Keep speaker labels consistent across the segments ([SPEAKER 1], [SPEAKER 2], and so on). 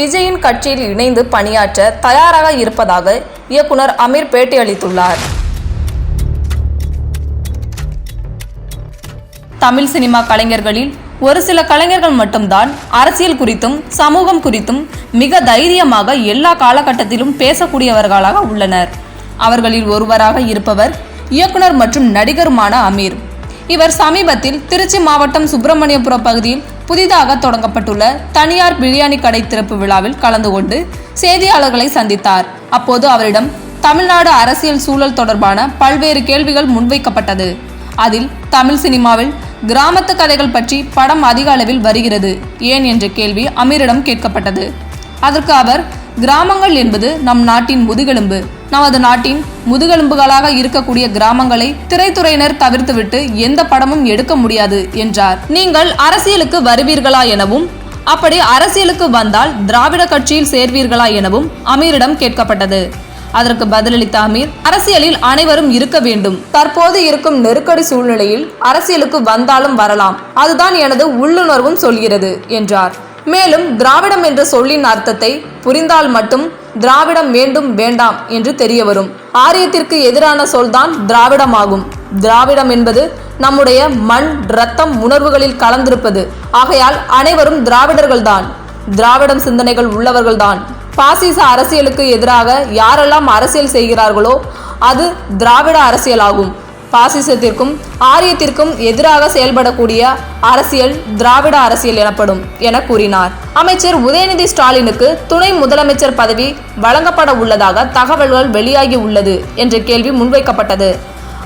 [SPEAKER 1] விஜயின் கட்சியில் இணைந்து பணியாற்ற தயாராக இருப்பதாக இயக்குனர் அமீர் பேட்டியளித்துள்ளார் தமிழ் சினிமா கலைஞர்களில் ஒரு சில கலைஞர்கள் மட்டும்தான் அரசியல் குறித்தும் சமூகம் குறித்தும் மிக தைரியமாக எல்லா காலகட்டத்திலும் பேசக்கூடியவர்களாக உள்ளனர். அவர்களில் ஒருவராக இருப்பவர் இயக்குனர் மற்றும் நடிகருமான அமீர். இவர் சமீபத்தில் திருச்சி மாவட்டம் சுப்பிரமணியபுரம் பகுதியில் புதிதாக தொடங்கப்பட்டுள்ள தனியார் பிரியாணி கடை திறப்பு விழாவில் கலந்து கொண்டு செய்தியாளர்களை சந்தித்தார். அப்போது அவரிடம் தமிழ்நாடு அரசியல் சூழல் தொடர்பான பல்வேறு கேள்விகள் முன்வைக்கப்பட்டது. அதில் தமிழ் சினிமாவில் கிராமத்து கதைகள் பற்றி படம் அதிக அளவில் வருகிறது. ஏன்? என்ற கேள்வி அமீரிடம் கேட்கப்பட்டது. அதற்கு அவர் கிராமங்கள் என்பது நம் நாட்டின் முதுகெலும்பு. நமது நாட்டின் முதுகெலும்புகளாக இருக்கக்கூடிய கிராமங்களை திரைத்துறையினர் தவிர்த்துவிட்டு எந்த படமும் எடுக்க முடியாது என்றார். நீங்கள் அரசியலுக்கு வருவீர்களா எனவும் அப்படி அரசியலுக்கு வந்தால் திராவிட கட்சியில் சேர்வீர்களா எனவும் அமீரிடம் கேட்கப்பட்டது. அதற்கு பதிலளித்த அமீர் அரசியலில் அனைவரும் இருக்க வேண்டும். தற்போது இருக்கும் நெருக்கடி சூழ்நிலையில் அரசியலுக்கு வந்தாலும் வரலாம். அதுதான் எனது உள்ளுணர்வும் சொல்கிறது என்றார். மேலும் திராவிடம் என்ற சொல்லின் அர்த்தத்தை புரிந்தால் மட்டும் திராவிடம் வேண்டும் வேண்டாம் என்று தெரிய வரும். ஆரியத்திற்கு எதிரான சொல்தான் திராவிடமாகும். திராவிடம் என்பது நம்முடைய மண் ரத்தம் உணர்வுகளில் கலந்திருப்பது. ஆகையால் அனைவரும் திராவிடர்கள்தான். திராவிடம் சிந்தனைகள் உள்ளவர்கள்தான். பாசிச அரசியலுக்கு எதிராக யாரெல்லாம் அரசியல் செய்கிறார்களோ அது திராவிட அரசியலாகும். பாசிசத்திற்கும் ஆரியத்திற்கும் எதிராக செயல்படக்கூடிய அரசியல் திராவிட அரசியல் எனப்படும் என கூறினார். அமைச்சர் உதயநிதி ஸ்டாலினுக்கு துணை முதலமைச்சர் பதவி வழங்கப்பட உள்ளதாக தகவல்கள் வெளியாகி உள்ளது என்ற கேள்வி முன்வைக்கப்பட்டது.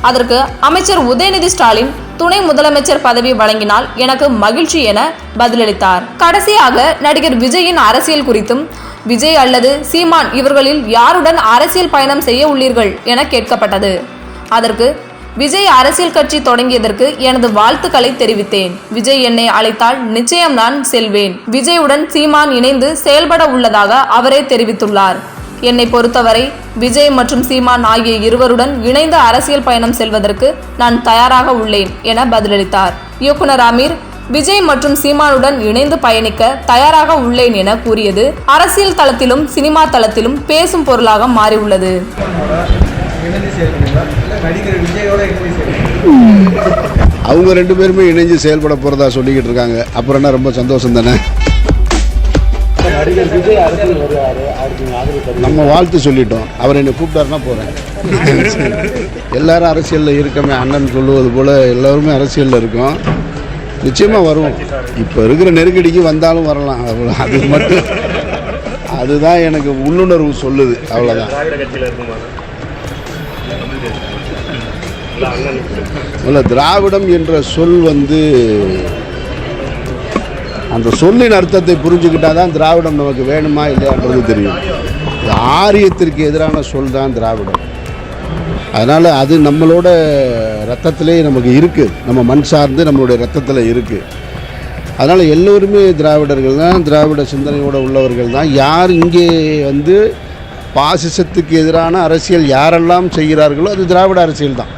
[SPEAKER 1] அதற்கு அமைச்சர் உதயநிதி ஸ்டாலின் துணை முதலமைச்சர் பதவி வழங்கினால் எனக்கு மகிழ்ச்சி என பதிலளித்தார். கடைசியாக நடிகர் விஜயின் அரசியல் குறித்தும் விஜய் அல்லது சீமான் இவர்களில் யாருடன் அரசியல் பயணம் செய்ய உள்ளீர்கள் என கேட்கப்பட்டது. அதற்கு விஜய் அரசியல் கட்சி தொடங்கியதற்கு எனது வாழ்த்துக்களை தெரிவித்தேன். விஜய் என்னை அழைத்தால் நிச்சயம் நான் செல்வேன். விஜயுடன் சீமான் இணைந்து செயல்பட உள்ளதாக அவரே தெரிவித்துள்ளார். என்னை பொறுத்தவரை விஜய் மற்றும் சீமான் ஆகிய இருவருடன் இணைந்து அரசியல் பயணம் செல்வதற்கு நான் தயாராக உள்ளேன் என பதிலளித்தார். இயக்குனர் அமீர் விஜய் மற்றும் சீமானுடன் இணைந்து பயணிக்க தயாராக உள்ளேன் என கூறியது அரசியல் தளத்திலும் சினிமா தளத்திலும் பேசும் பொருளாக மாறியுள்ளது.
[SPEAKER 2] அவங்க ரெண்டு பேருமே இணைஞ்சு செயல்பட போகிறதா சொல்லிக்கிட்டு இருக்காங்க. அப்புறம் என்ன ரொம்ப சந்தோஷம் தானே? நம்ம வாழ்த்து சொல்லிட்டோம். அவர் என்னை கூப்பிட்டாருன்னா போகிறேன் எல்லாரும் அரசியலில் இருக்கமே அண்ணன் சொல்லுவது போல் எல்லாருமே அரசியலில் இருக்கோம். நிச்சயமாக வருவோம். இப்போ இருக்கிற நெருக்கடிக்கு வந்தாலும் வரலாம். அவ்வளோ அது மட்டும். அதுதான் எனக்கு உள்ளுணர்வு சொல்லுது. அவ்வளோதான் இல்லை திராவிடம் என்ற சொல் வந்து அந்த சொல்லின் அர்த்தத்தை புரிஞ்சுக்கிட்டா தான் திராவிடம் நமக்கு வேணுமா இல்லையான்றது தெரியும். ஆரியத்திற்கு எதிரான சொல் தான் திராவிடம். அதனால் அது நம்மளோட ரத்தத்திலே நமக்கு இருக்குது நம்ம மண் சார்ந்து நம்மளுடைய ரத்தத்தில் இருக்குது அதனால் எல்லோருமே திராவிடர்கள் தான் திராவிட சிந்தனையோடு உள்ளவர்கள் தான். யார் இங்கே வந்து பாசிசத்துக்கு எதிரான அரசியல் யாரெல்லாம் செய்கிறார்களோ அது திராவிட அரசியல் தான்.